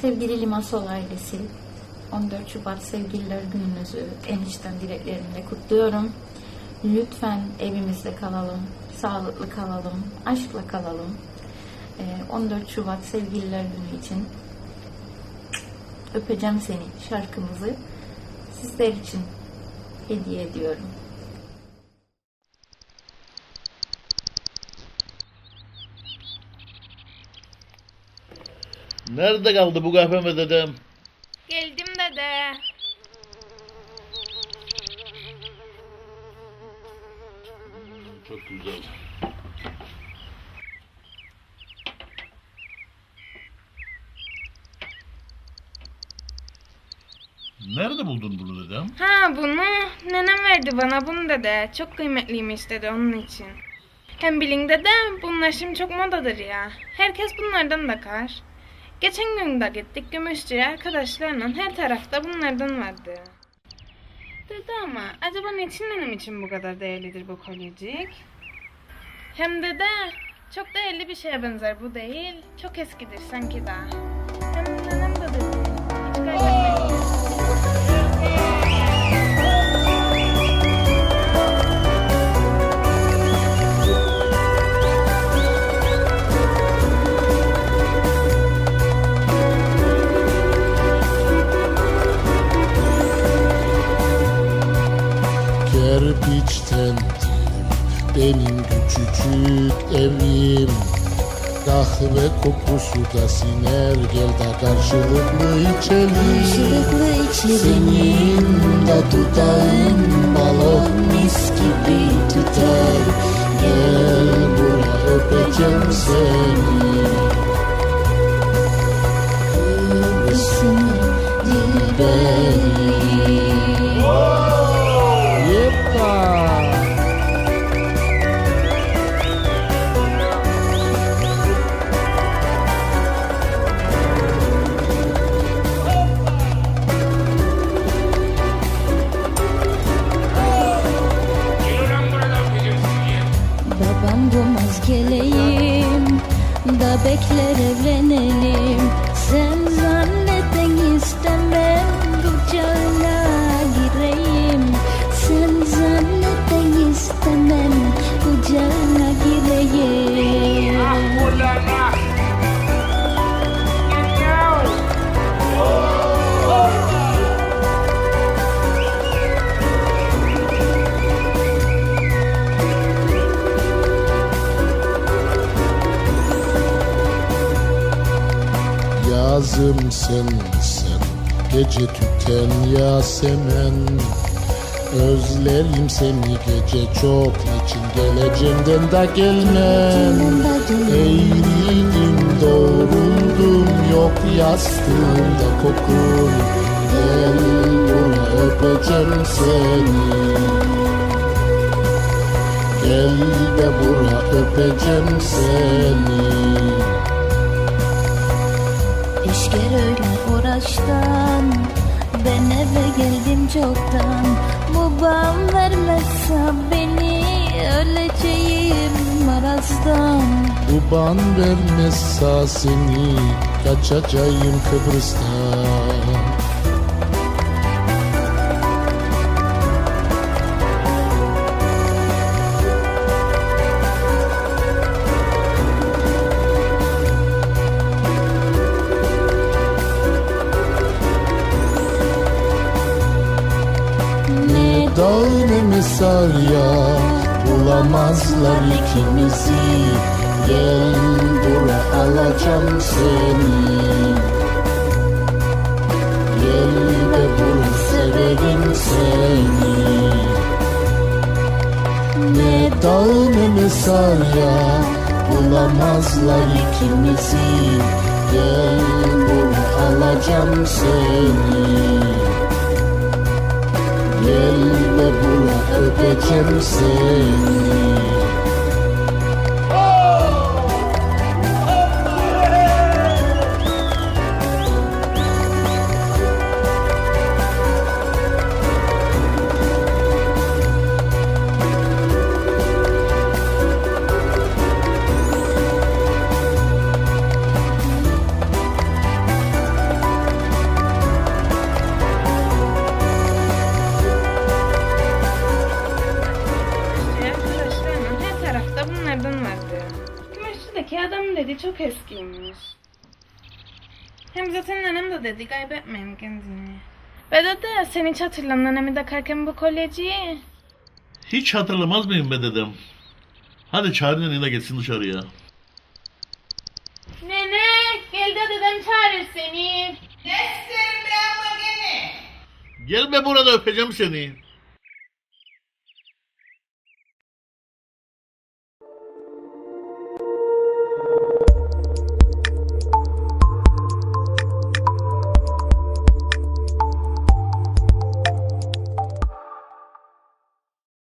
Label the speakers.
Speaker 1: Sevgili Limasol ailesi, 14 Şubat Sevgililer Gününüzü en içten dileklerimle kutluyorum. Lütfen evimizde kalalım, sağlıklı kalalım, aşkla kalalım. Ee, 14 Şubat Sevgililer Günü için Öpeceğim Seni şarkımızı sizler için hediye ediyorum.
Speaker 2: Nerede kaldı bu kahve dedem?
Speaker 3: Geldim dede.
Speaker 2: Çok güzel. Nerede buldun bunu dedem?
Speaker 3: Ha bunu nenem verdi bana bunu dede. Çok kıymetliymiş dedi onun için. Hem bilin dede bunlar şimdi çok modadır ya. Herkes bunlardan takar. Geçen gün de gittik gümüşçüye arkadaşlarla her tarafta bunlardan vardı. Dede ama acaba niçin nenem için bu kadar değerlidir bu kolyecik? Hem dede çok değerli bir şeye benzer bu değil. Çok eskidir sanki daha.
Speaker 4: Kerpiçten benim küçücük evim. Kahve kokusu da siner gel de karşılıklı içelim.
Speaker 5: Karşılıklı içelim.
Speaker 4: Senin de dudağın balon mis gibi tutar Gel buraya öpeceğim seni
Speaker 5: bekler evlenelim
Speaker 4: Yazım sen sen. Gece tüten Yasemen. Özlerim seni gece çok için geleceğimden da gelmem. Eğrildim doğruldum yok yastığımda kokun Gel buraya öpeceğim seni. Gel de buraya öpeceğim seni
Speaker 5: Eşker öyle uğraştan Ben eve geldim çoktan. Babam vermezse beni Öleceğim marazdan
Speaker 4: Uban vermezse seni Kaçacağım Kıbrıs'tan ne mesar ya Bulamazlar ikimizi. Gel bura alacağım seni. Gel de bura severim seni. Ne dağ ne mesar ya Bulamazlar ikimizi. Gel bura alacağım seni. Gel öpeceğim seni
Speaker 3: Eski adam dedi çok eskiymiş. Hem zaten nenem de dedi kaybetmeyin kendini. Ve dede sen hiç hatırlan nenemi takarken bu kolyeciyi.
Speaker 2: Hiç hatırlamaz mıyım be dedem? Hadi çağır neneni de geçsin dışarıya.
Speaker 3: Nene gel de dedem çağırır seni.
Speaker 2: Gelme burada öpeceğim seni.